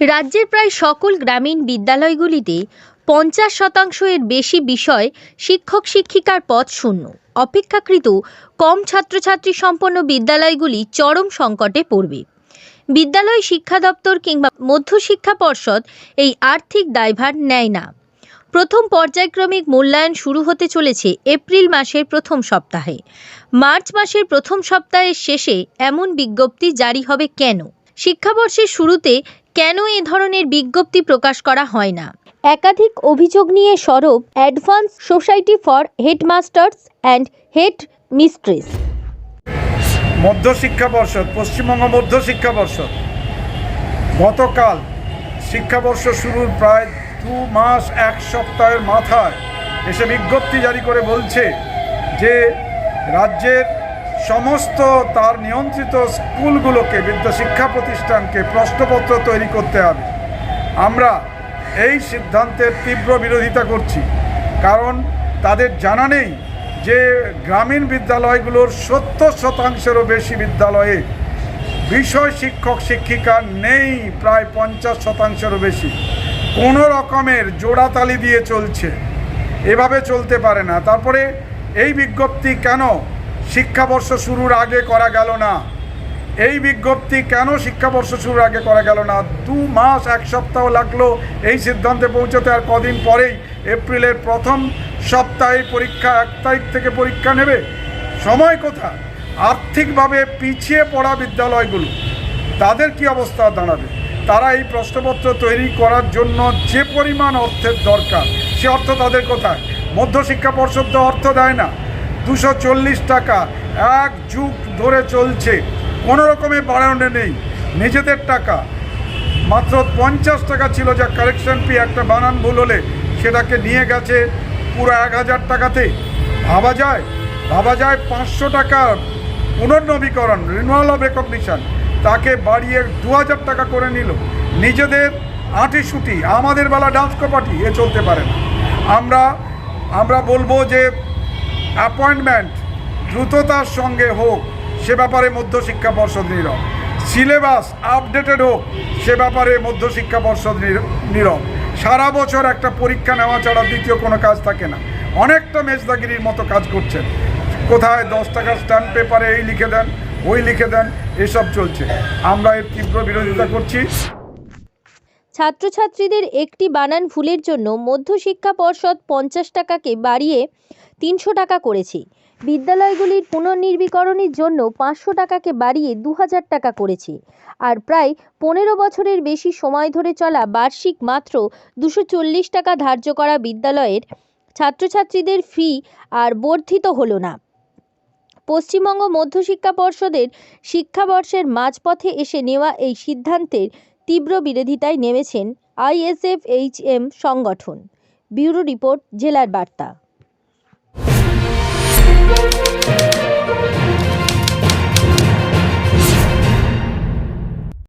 রাজ্যের প্রায় সকল গ্রামীণ বিদ্যালয়গুলিতে পঞ্চাশ শতাংশ এর বেশি বিষয় শিক্ষক শিক্ষিকার পদ শূন্য। অপেক্ষাকৃত কম ছাত্রছাত্রী সম্পন্ন বিদ্যালয়গুলি চরম সংকটে পড়বে। বিদ্যালয় শিক্ষা দপ্তর কিংবা মধ্যশিক্ষা পর্ষদ এই আর্থিক দায়ভার নেয় না। প্রথম পর্যায়ক্রমিক মূল্যায়ন শুরু হতে চলেছে এপ্রিল মাসের প্রথম সপ্তাহে। মার্চ মাসের প্রথম সপ্তাহের শেষে এমন বিজ্ঞপ্তি জারি হবে কেন? শিক্ষাবর্ষের শুরুতে কেন এ ধরনের বিজ্ঞপ্তি প্রকাশ করা হয় না? একাধিক অভিযোগ নিয়ে সরব advance society for headmasters and head mistress. মধ্যশিক্ষা পর্ষদ পশ্চিমবঙ্গ মধ্যশিক্ষা পর্ষদ গতকাল শিক্ষাবর্ষ শুরুর প্রায় দু মাস এক সপ্তাহের মাথায় এসে বিজ্ঞপ্তি জারি করে বলছে যে রাজ্যের সমস্ত তার নিয়ন্ত্রিত স্কুলগুলোকে বিদ্যা শিক্ষা প্রতিষ্ঠানকে প্রশ্নপত্র তৈরি করতে হবে। আমরা এই সিদ্ধান্তের তীব্র বিরোধিতা করছি। কারণ তাদের জানা নেই যে গ্রামীণ বিদ্যালয়গুলোর সত্তর শতাংশেরও বেশি বিদ্যালয়ে বিষয় শিক্ষক শিক্ষিকা নেই, প্রায় পঞ্চাশ শতাংশেরও বেশি। কোনো রকমের জোড়াতালি দিয়ে চলছে। এভাবে চলতে পারে না। তারপরে এই বিজ্ঞপ্তি কেন শিক্ষাবর্ষ শুরুর আগে করা গেল না। এই বিজ্ঞপ্তি কেন শিক্ষাবর্ষ শুরুর আগে করা গেল না? দু মাস, এক সপ্তাহ লাগল এই সিদ্ধান্তে পৌঁছতে আর কদিন পরেই এপ্রিলের প্রথম সপ্তাহে পরীক্ষা এক তারিখ থেকে পরীক্ষা নেবে। সময় কোথা আর্থিকভাবে পিছিয়ে পড়া বিদ্যালয়গুলো। তাদের কি অবস্থা দাঁড়াবে? তারা এই প্রশ্নপত্র তৈরি করার জন্য যে পরিমাণ অর্থের দরকার, সে অর্থ তাদের কোথায়? মধ্যশিক্ষা পর্ষদ তো অর্থ দেয় না। দুশো টাকা এক যুগ ধরে চলছে। কোনো রকমের বাড়ানো নেই। নিজেদের টাকা। মাত্র পঞ্চাশ টাকা ছিল যা কারেকশন ফি একটা বানান ভুল হলে সেটাকে নিয়ে গেছে পুরো এক হাজার টাকাতে। ভাবা যায়? ভাবা যায় পাঁচশো টাকা পুনর্নবীকরণ রিনুয়াল অফ রেকগনিশন তাকে বাড়িয়ে দু হাজার টাকা করে নিল। নিজেদের আঁটি সুটি আমাদের বেলা ডান্স কপাটি এ চলতে পারে না। আমরা আমরা বলব যে অ্যাপয়েন্টমেন্ট দ্রুততার সঙ্গে হোক, সে ব্যাপারে মধ্যশিক্ষা পর্ষদ নীরব। সিলেবাস আপডেটেড হোক, সে ব্যাপারে মধ্যশিক্ষা পর্ষদ নীর- নীরব। সারা বছর একটা পরীক্ষা নেওয়া ছাড়া দ্বিতীয় কোনো কাজ থাকে না। অনেকটা মেজদাগিরির মতো কাজ করছেন। কোথায় দশ টাকার স্ট্যাম্প পেপারে এই লিখে দেন, ওই লিখে দেন, এসব চলছে। আমরা এর তীব্র বিরোধিতা করছি। ছাত্রছাত্রীদের একটি বানান ভুলের জন্য মধ্যশিক্ষা পর্ষদ পঞ্চাশ টাকাকে বাড়িয়ে তিনশো টাকা করেছে। বিদ্যালয়গুলির পুনর্নির্বীকরণের জন্য পাঁচশো টাকাকে বাড়িয়ে দু হাজার টাকা করেছে। আর প্রায় পনেরো বছরের বেশি সময় ধরে চলা বার্ষিক মাত্র দুশো চল্লিশ টাকা ধার্য করা বিদ্যালয়ের ছাত্রছাত্রীদের ফি আর বর্ধিত হলো না। পশ্চিমবঙ্গ মধ্যশিক্ষা পর্ষদের শিক্ষাবর্ষের মাঝপথে এসে নেওয়া এই সিদ্ধান্তের তীব্র বিরোধিতায় নেমেছেন আইএসএফ আইএসএফএইচএম সংগঠন। ব্যুরো রিপোর্ট জেলার বার্তা।